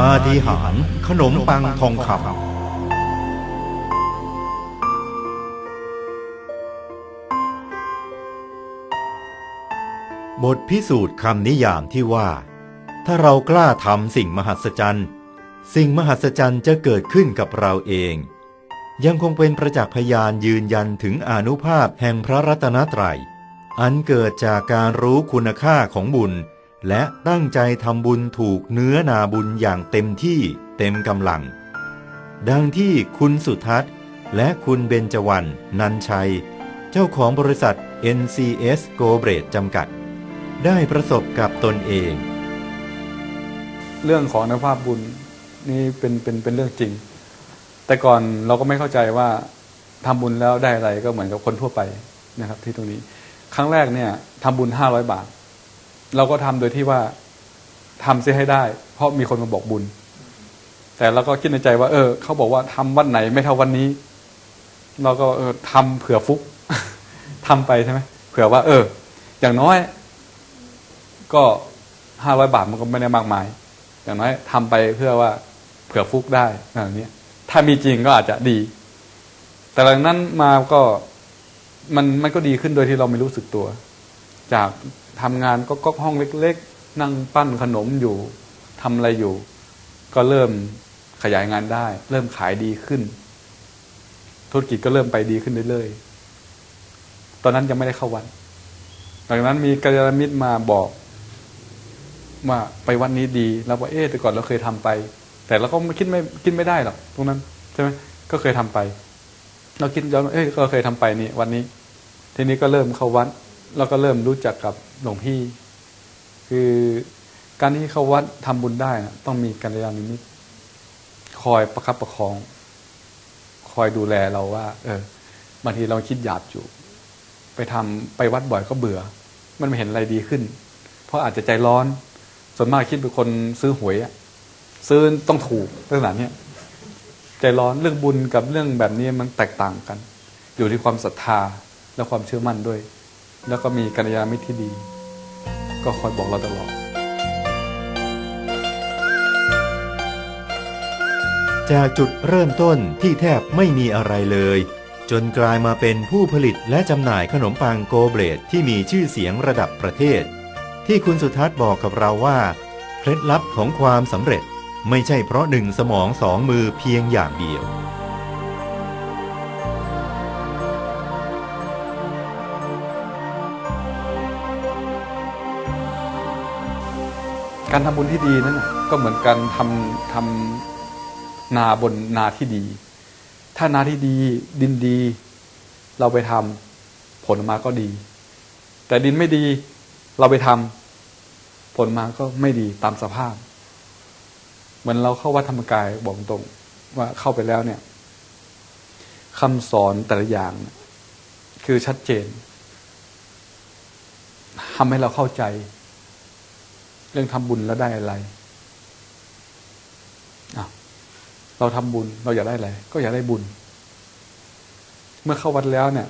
ปาฏิหาริย์ขนมปังทองคำบทพิสูจน์คำนิยามที่ว่า ถ้าเรากล้าทำสิ่งมหัศจรรย์ สิ่งมหัศจรรย์จะเกิดขึ้นกับเราเอง ยังคงเป็นประจักษ์พยานยืนยันถึงอนุภาพแห่งพระรัตนตรัย อันเกิดจากการรู้คุณค่าของบุญ และตั้งใจทำบุญถูกเนื้อนาบุญอย่างเต็มที่เต็มกำลัง ดังที่คุณสุทัศน์ และคุณเบญจวรรณนันชัย เจ้าของบริษัท NCS g o b r a d จำกัด ได้ประสบกับตนเอง เรื่องของนภาพบุญนี่เป็นเป็นเป็นเรื่องจริง แต่ก่อนเราก็ไม่เข้าใจว่าทำบุญแล้วได้อะไรก็เหมือนกับคนทั่วไปนะครับที่ตรงนี้ ครั้งแรกเนี่ยทำบุญห้าร้อยบาท เราก็ทำโดยที่ว่าทำเสียให้ได้ เพราะมีคนมาบอกบุญ แต่เราก็คิดในใจว่า เออเขาบอกว่าทำวันไหนไม่เท่าวันนี้ เราก็เออทำเผื่อฟุกทำไปใช่ไหมเผื่อว่า เออ อย่างน้อย ก็ห้าร้อยบาทมันก็ไม่ได้มากมาย อย่างน้อยทำไปเพื่อว่า เผื่อฟุกได้อะไรเนี้ยถ้ามีจริงก็อาจจะดี แต่หลังนั้นมาก็มันมันก็ดีขึ้นโดยที่เราไม่รู้สึกตัว จาก ทำงานก็ก็ห้องเล็ก ๆ นั่งปั้นขนมอยู่ทำอะไรอยู่ ก็เริ่มขยายงานได้ เริ่มขายดีขึ้น ธุรกิจก็เริ่มไปดีขึ้นเรื่อยๆ ตอนนั้นยังไม่ได้เข้าวัดหลังนั้นมีกัลยาณมิตรมาบอกว่าไปวันนี้ดีแล้วว่าเอ๊ะแต่ก่อนเราเคยทำไป แต่เราก็ไม่คิดไม่คิดไม่ได้หรอกตรงนั้นใช่ไหมก็เคยทำไป เราคิดย้อนเอ้ยก็เคยทำไปนี่วันนี้ ทีนี้ก็เริ่มเข้าวัด แล้วก็เริ่มรู้จักกับหลวงพี่ คือการที่เข้าวัดทำบุญได้นะต้องมีกัลยาณมิตรคอยประคับประคอง คอยดูแลเราว่า เออบางทีเราคิดหยาบอยู่ ไปทำไปวัดบ่อยก็เบื่อ มันไม่เห็นอะไรดีขึ้น เพราะอาจจะใจร้อน ส่วนมากคิดเป็นคนซื้อหวยอะซื้อต้องถูกลักษณะเนี้ยใจร้อนเรื่องบุญกับเรื่องแบบนี้มันแตกต่างกัน อยู่ที่ความศรัทธาและความเชื่อมั่นด้วย แล้วก็มีกัลยาณมิตรที่ดี ก็คอยบอกเราตลอด จากจุดเริ่มต้นที่แทบไม่มีอะไรเลย จนกลายมาเป็นผู้ผลิตและจำหน่ายขนมปังโกเบรดที่มีชื่อเสียงระดับประเทศ ที่คุณสุทัศน์บอกกับเราว่า เคล็ดลับของความสำเร็จไม่ใช่เพราะหนึ่งสมองสองมือเพียงอย่างเดียว การทำบุญที่ดีนั้นก็เหมือนการทำทำนาบนนาที่ดี ถ้านาที่ดีดินดี เราไปทำผลมาก็ดี แต่ดินไม่ดีเราไปทำผลมาก็ไม่ดีตามสภาพ เหมือนเราเข้าวัดธรรมกายบอกตรงว่าเข้าไปแล้วเนี่ยคำสอนแต่ละอย่าง คือชัดเจนทำให้เราเข้าใจ รื่องทำบุญแล้วได้อะไรอ้าวเราทำบุญเราอยากได้อะไรก็อยากได้บุญ เมื่อเข้าวัดแล้วเนี่ย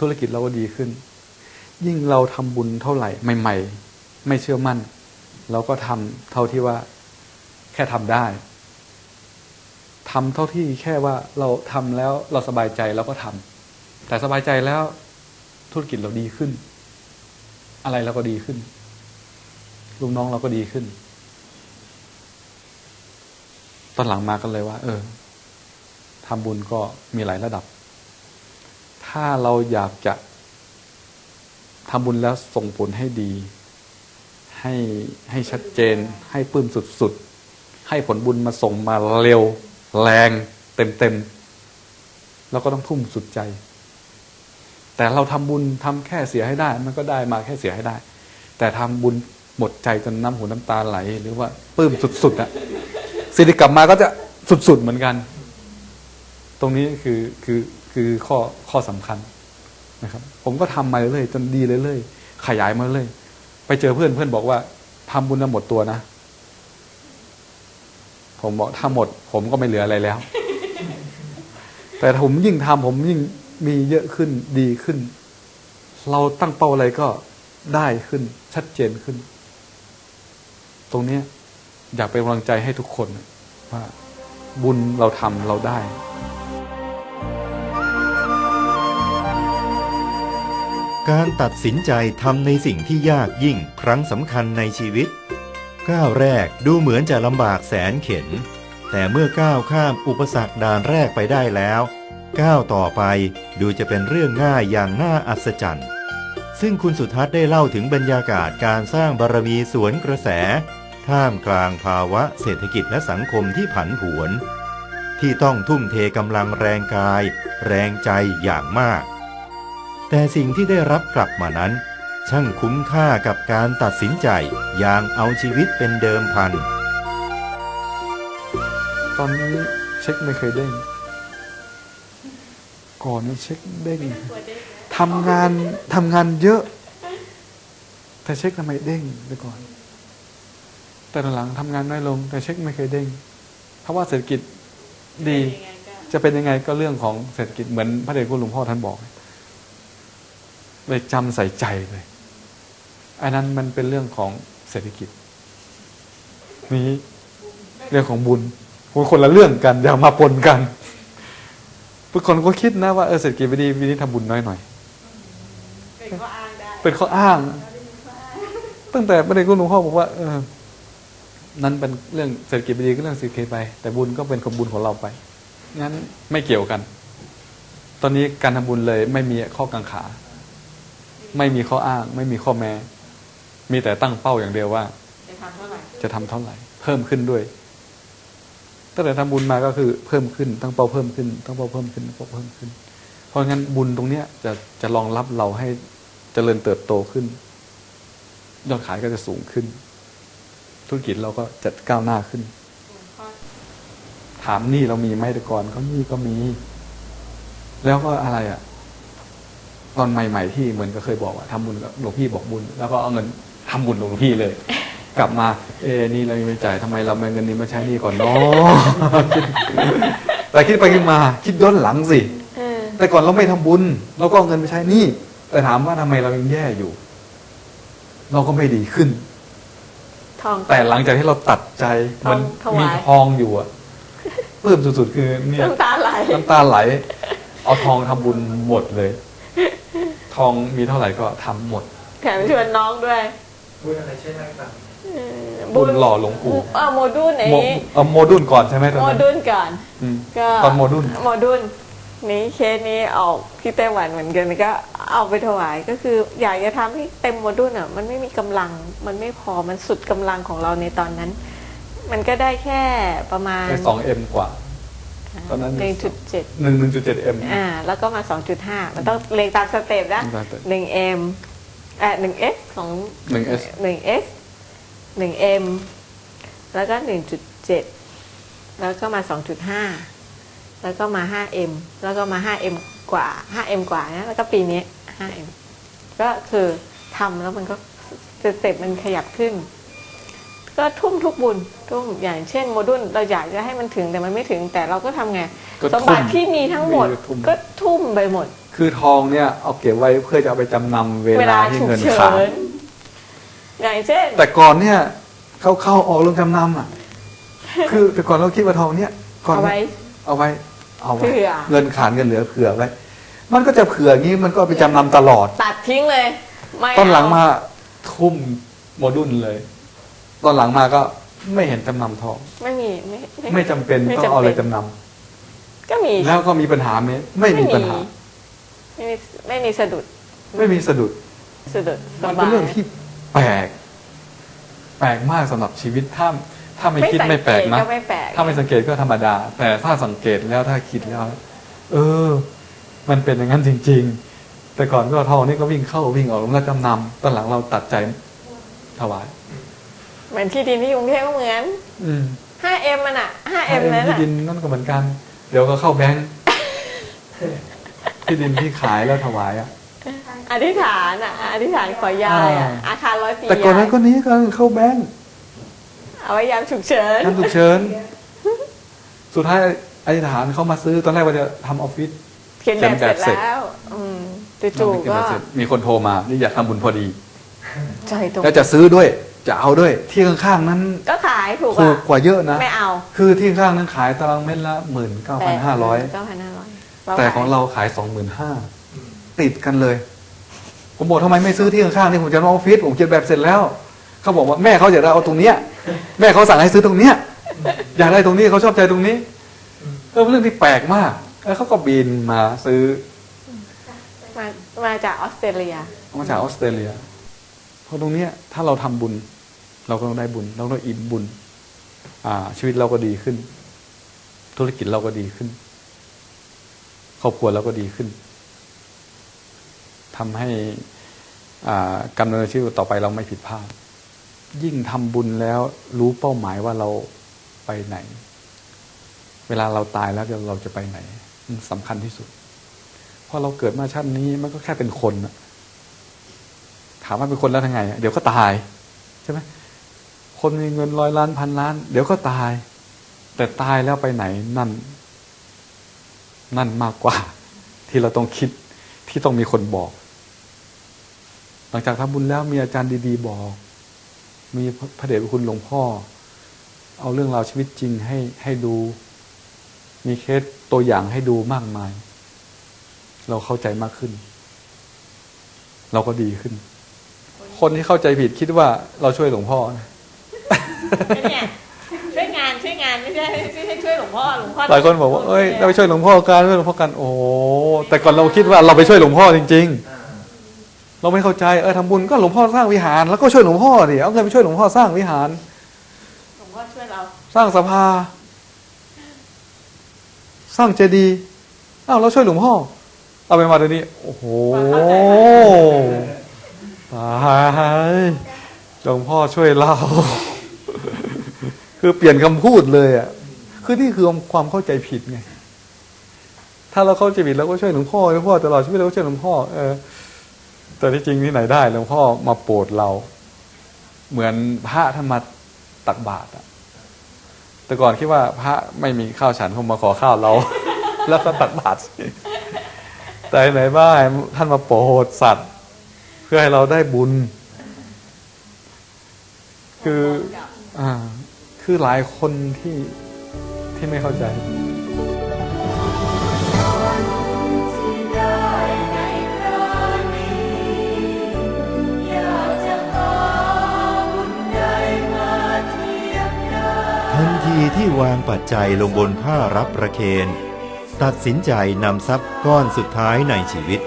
ธุรกิจเราก็ดีขึ้น ยิ่งเราทำบุญเท่าไหร่ใหม่ ๆ ไม่เชื่อมั่น เราก็ทำเท่าที่ว่า แค่ทำได้ทำเท่าที่แค่ว่าเราทำแล้วเราสบายใจเราก็ทำแต่สบายใจแล้วธุรกิจเราดีขึ้น อะไรเราก็ดีขึ้น ลูกน้องเราก็ดีขึ้น ตอนหลังมากันเลยว่า เออทำบุญก็มีหลายระดับ ถ้าเราอยากจะทำบุญแล้วส่งผลให้ดี ให้ให้ชัดเจน ให้ปื้มสุดๆ ให้ผลบุญมาส่งมาเร็ว แรงเต็มๆเราก็ต้องทุ่มสุดใจ แต่เราทำบุญทำแค่เสียให้ได้ มันก็ได้มาแค่เสียให้ได้ แต่ทำบุญ หมดใจจนน้ำหูน้ำตาไหล หรือว่าปลื้มสุดๆอะสิริกลับมาก็จะสุดๆเหมือนกัน ตรงนี้คือคือคือข้อข้อสำคัญนะครับ ผมก็ทำมาเรื่อยๆจนดีเรื่อยๆขยายมาเรื่อยไปเจอเพื่อนเพื่อนบอกว่าทำบุญแล้วหมดตัวนะ ผมบอกถ้าหมด ผมก็ไม่เหลืออะไรแล้ว แต่ผมยิ่งทำผมยิ่งมีเยอะขึ้นดีขึ้น เราตั้งเป้าอะไรก็ได้ขึ้นชัดเจนขึ้น ตรงนี้อยากเป็นกำลังใจให้ทุกคนว่าบุญเราทำเราได้การตัดสินใจทำในสิ่งที่ยากยิ่งครั้งสำคัญในชีวิต ก้าวแรกดูเหมือนจะลำบากแสนเข็ญแต่เมื่อก้าวข้ามอุปสรรคด่านแรกไปได้แล้ว ก้าวต่อไปดูจะเป็นเรื่องง่ายอย่างน่าอัศจรรย์ ซึ่งคุณสุทัศน์ได้เล่าถึงบรรยากาศการสร้างบารมีสวนกระแส ท่ามกลางภาวะเศรษฐกิจและสังคมที่ผันผวน ที่ต้องทุ่มเทกำลังแรงกาย แรงใจอย่างมาก แต่สิ่งที่ได้รับกลับมานั้น ช่างคุ้มค่ากับการตัดสินใจอย่างเอาชีวิตเป็นเดิมพัน ตอนนี้เช็คไม่เคยเด้งก่อนนี้เช็คเด้งทำงานทำงานเยอะ แต่เช็คทำไมเด้งไปก่อน แต่ตอนหลังทำงานน้อยลง แต่เช็คไม่เคยเด้ง เพราะว่าเศรษฐกิจดี จะเป็นยังไงก็เรื่องของเศรษฐกิจเหมือนพระเดชคุณหลวงพ่อท่านบอกเลยจำใส่ใจเลยอันนั้นมันเป็นเรื่องของเศรษฐกิจ นี้เรื่องของบุญคนคนละเรื่องกันอย่ามาปนกันทุกคนก็คิดนะว่าเออเศรษฐกิจไม่ดีปีนี้ทำบุญน้อยหน่อยเป็นข้ออ้างได้เป็นข้ออ้าง ตั้งแต่ประเด็นคุณหลวงพ่อบอกว่าเออ นั้นเป็นเรื่องเศรษฐกิจไม่ดีก็เรื่องเศรษฐกิจไป แต่บุญก็เป็นของบุญของเราไป งั้นไม่เกี่ยวกัน ตอนนี้การทำบุญเลยไม่มีข้อกังขา ไม่มีข้ออ้าง ไม่มีข้อแม้ มีแต่ตั้งเป้าอย่างเดียวว่า จะทำเท่าไหร่จะทำเท่าไหร่ เพิ่มขึ้นด้วยตั้งแต่ทำบุญมาก็คือเพิ่มขึ้น ตั้งเป้าเพิ่มขึ้น ตั้งเป้าเพิ่มขึ้นตั้งเป้าเพิ่มขึ้น เพราะงั้นบุญตรงเนี้ยจะจะรองรับเราให้เจริญเติบโตขึ้น ยอดขายก็จะสูงขึ้น ธุรกิจเราก็จะก้าวหน้าขึ้น ถามนี่เรามีไหมแต่ก่อนเขานี่ก็มี แล้วก็อะไรอะ ตอนใหม่ ๆ ที่เหมือนก็เคยบอกว่าทำบุญกับหลวงพี่บอกบุญ แล้วก็เอาเงินทำบุญหลวงพี่เลย กลับมา เอ้นี่เรายังไม่จ่ายทำไมเราไม่เอาเงินนี้มาใช้นี่ก่อนเนาะแต่คิดไปคิดมา คิดย้อนหลังสิแต่ก่อนเราไม่ทำบุญ เราก็เอาเงินไปใช้นี่ แต่ถามว่าทำไมเรายังแย่อยู่ เราก็ไม่ดีขึ้น ทอง แต่หลังจากที่เราตัดใจทองมันถวาย มีทองอยู่อะปลื้มสุดๆคือเนี่ยน้ำตาไหลน้ำตาไหล เอาทองทำบุญหมดเลย ทองมีเท่าไหร่ก็ทำหมด แถมชวนน้องด้วยบุญอะไรใช่ไหมครับเออบุญหล่อหลวงปู่อ่าโมดูลโมนี้เอาโมดุลก่อนใช่ไหมตอนโมนั้นดูลก่อน อืมก็ตอนโมดุลโมดูล นี้เคสนี้ออกที่ไต้หวันเหมือนกันก็เอาไปถวายก็คือ อยากจะทำให้เต็มโมดูลอะมันไม่มีกำลังมันไม่พอมันสุดกำลังของเราในตอนนั้น มันก็ได้แค่ประมาณได้สองเอ็มกว่าตอนนั้นหนึ่งจุดเจ็ดหนึ่งหนึ่งจุดเจ็ดเอ็มอ่าแล้วก็มาสองจุดห้ามันต้องเลงตามสเต็ปนะตามสเต็ปหนึ่งเอ็มอ่าหนึ่งเอสของหนึ่งเอสหนึ่งเอสหนึ่งเอ็มแล้วก็หนึ่งจุดเจ็ดแล้วก็มาสองจุดห้า แล้วก็มาห้าเอ็มแล้วก็มาห้าเอ็มกว่าห้าเอ็มกว่านะแล้วก็ปีนี้ห้าเอ็มก็คือทำแล้วมันก็สเต็ปมันขยับขึ้น ก็ทุ่มทุกบุญทุ่มอย่างเช่นโมดูลเราอยากจะให้มันถึงแต่มันไม่ถึงแต่เราก็ทำไงก็สมบัติทุ่มที่มีทั้งหมดมีทุ่มก็ทุ่มไปหมด คือทองเนี่ยเอาเก็บไว้เพื่อจะเอาไปจำนำเวเวลาลาที่ฉุกเงินเฉิขาดนอย่างเช่น แต่ก่อนเนี่ยเข้าเข้าออกลงจำนำอะ คือแต่ก่อนเราคิดว่าทองเนี่ยก่อนเอาเนี่ยไว้เอาไว้ เอาไว้เผื่อ เงินขาดเงินเหลือเผื่อไว้ มันก็จะเผื่องี้มันก็เอาไปจำนำตลอด ตัดทิ้งเลย ไม่ตอนหลังเอมาทุ่มโมดุลเลย ตอนหลังมาก็ไม่เห็นจำนำทอง ไม่มีไม่ไม่จำเป็นไม่ต้องเอาอะไรจำเป็นจำนก็มีำแล้วก็มีปัญหาไหมไม่มีปัญหา ไม่มีไม่มีสะดุดไม่มีสะดุด สะดุดสมันบาเป็นยเรื่องที่แปลก แปลกมากสำหรับชีวิตถ้า ถ้าไม่คิดไม่แปลกนะก็ไม่แปลกถ้าไม่สังเกตก็ธรรมดา แต่ถ้าสังเกตแล้วถ้าคิดแล้ว เออ มันเป็นอย่างนั้นจริง ๆ แต่ก่อนก็ทองนี่ก็วิ่งเข้าวิ่งออกแล้วจำนำตอนหลังเราตัดใจถวายเหมือนที่ดินที่กรุงเทพก็เหมือนอืม 5M มันอะ 5M นั้นที่อะดินนั่นก็เหมือนกัน เดี๋ยวก็เข้าแบงค์ที่ดินที่ขายแล้วถวายอะอธิษฐานอะอธิษฐานขอยายอะอ่าอาคารร้อยปีแต่ก่อนนั้นยายก็นี้ก็เข้าแบงค์ เอาไว้ยามฉุกเฉินท่านถูกเชิญสุดท้ายอธิษฐานเขามาซื้อตอนแรกว่าจะทำออฟฟิศเขียนแบบเสร็จเขียนแบบเสร็จแล้วอืมจู่ๆก็ มีคนโทรมานี่อยากทำบุญพอดี ใจตรงแล้วจะซื้อด้วย จะเอาด้วย ที่ข้างๆนั้นก็ขายถูกถูอะกกว่าเยอะนะ ไม่เอาคือที่ข้างๆนั้นขายตารางเมตรละหมื่นเก้าพันห้าร้อยเก้าพันห้าร้อยแต่ของเราขายสองหมื่นห้าติดกันเลย ผมบอกทำไมไม่ซื้อที่ข้างๆนี่ผมจะมาออฟฟิศผมเขียนแบบเสร็จแล้ว เขาบอกว่าแม่เขาอยากได้เอาตรงเนี้ย แม่เขาสั่งให้ซื้อตรงเนี้ยอยากได้ตรงนี้เขาชอบใจตรงนี้เออเป็นเรื่องที่แปลกมากแล้วเขาก็บินมาซื้อ มามาจากออสเตรเลียมาจากออสเตรเลียเพราะตรงเนี้ยถ้าเราทำบุญ เราก็ต้องได้บุญ เราต้องอิ่มบุญ อ่า ชีวิตเราก็ดีขึ้น ธุรกิจเราก็ดีขึ้น ครอบครัวเราก็ดีขึ้นทำให้อ่ากำเนิดชีวิตต่อไปเราไม่ผิดพลาด ยิ่งทำบุญแล้วรู้เป้าหมายว่าเราไปไหน เวลาเราตายแล้วเราจะไปไหนมันสำคัญที่สุดเพราะเราเกิดมาชาตินี้มันก็แค่เป็นคนถามว่าเป็นคนแล้วทำไง เดี๋ยวก็ตายใช่ไหมคนมีเงินร้อยล้านพันล้าน เดี๋ยวก็ตาย แต่ตายแล้วไปไหนนั่น นั่นมากกว่า ที่เราต้องคิดที่ต้องมีคนบอก หลังจากทำบุญแล้วมีอาจารย์ดี ๆ บอก มีพระเดชพระคุณหลวงพ่อ เอาเรื่องราวชีวิตจริงให้ให้ดู มีเคสตัวอย่างให้ดูมากมาย เราเข้าใจมากขึ้น เราก็ดีขึ้น คนที่เข้าใจผิดคิดว่าเราช่วยหลวงพ่อนะเนี่ยช่วยงานช่วยงานไม่ใช่ไม่ใช่ช่วยหลวงพ่อหลวงพ่อหลายคนบอกว่าเอ้ยเราไปช่วยหลวงพ่อกันช่วยหลวงพ่อกันโอ้โหแต่ก่อนเราคิดว่าเราไปช่วยหลวงพ่อจริงอ่าๆ เราไม่เข้าใจเออทำบุญก็หลวงพ่อสร้างวิหาร แล้วก็ช่วยหลวงพ่อดิเอาเงินไปช่วยหลวงพ่อสร้างวิหาร หลวงพ่อช่วยเรา สร้างสภา สร้างเจดีย์อ้าวเราช่วยหลวงพ่อ เอาไปมาเดี๋ยวนี้โอ้โหตายหลวงพ่อช่วยเราคือเปลี่ยนคำพูดเลยอะ คือนี่คือความเข้าใจผิดไง ถ้าเราเข้าใจผิดเราก็ช่วยหลวงพ่อหลวงพ่อตลอดชีวิตเราก็ช่วยหลวงพ่อเออ แต่ที่จริงที่ไหนได้หลวงพ่อมาโปรดเรา เหมือนพระท่านมาตักบาตรอะแต่ก่อนคิดว่าพระไม่มีข้าวฉันคงมาขอข้าวเรา แล้วก็ตักบาตรแต่ไหนบ้างท่านมาโปรดสัตว์ เพื่อให้เราได้บุญ คืออ่าคือหลายคนที่ที่ไม่เข้าใจ ทีที่วางปัจจัยลงบนผ้ารับประเคน ตัดสินใจนำทรัพย์ก้อนสุดท้ายในชีวิต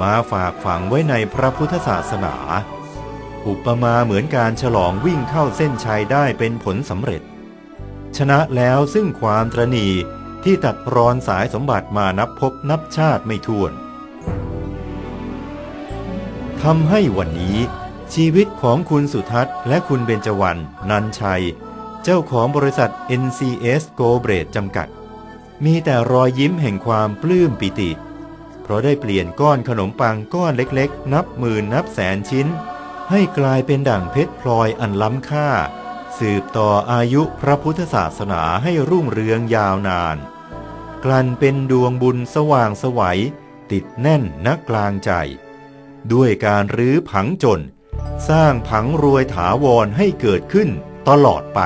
มาฝากฝังไว้ในพระพุทธศาสนา อุปมาเหมือนการฉลองวิ่งเข้าเส้นชัยได้เป็นผลสำเร็จ ชนะแล้วซึ่งความตรณีที่ตัดรอนสายสมบัติมานับพบนับชาติไม่ถ้วนทำให้วันนี้ชีวิตของคุณสุทัศน์และคุณเบญจวรรณนันชัย เจ้าของบริษัท NCS g o b r a d จำกัด มีแต่รอยยิ้มแห่งความปลื้มปิติ เพราะได้เปลี่ยนก้อนขนมปังก้อนเล็กๆ นับหมื่นนับแสนชิ้น ให้กลายเป็นด่างเพชรพลอยอันล้ำค่า สืบต่ออายุพระพุทธศาสนาให้รุ่งเรืองยาวนาน กลั่นเป็นดวงบุญสว่างสวัยติดแน่นนักกลางใจ ด้วยการรื้อผังจน สร้างผังรวยถาวรให้เกิดขึ้นตลอดไป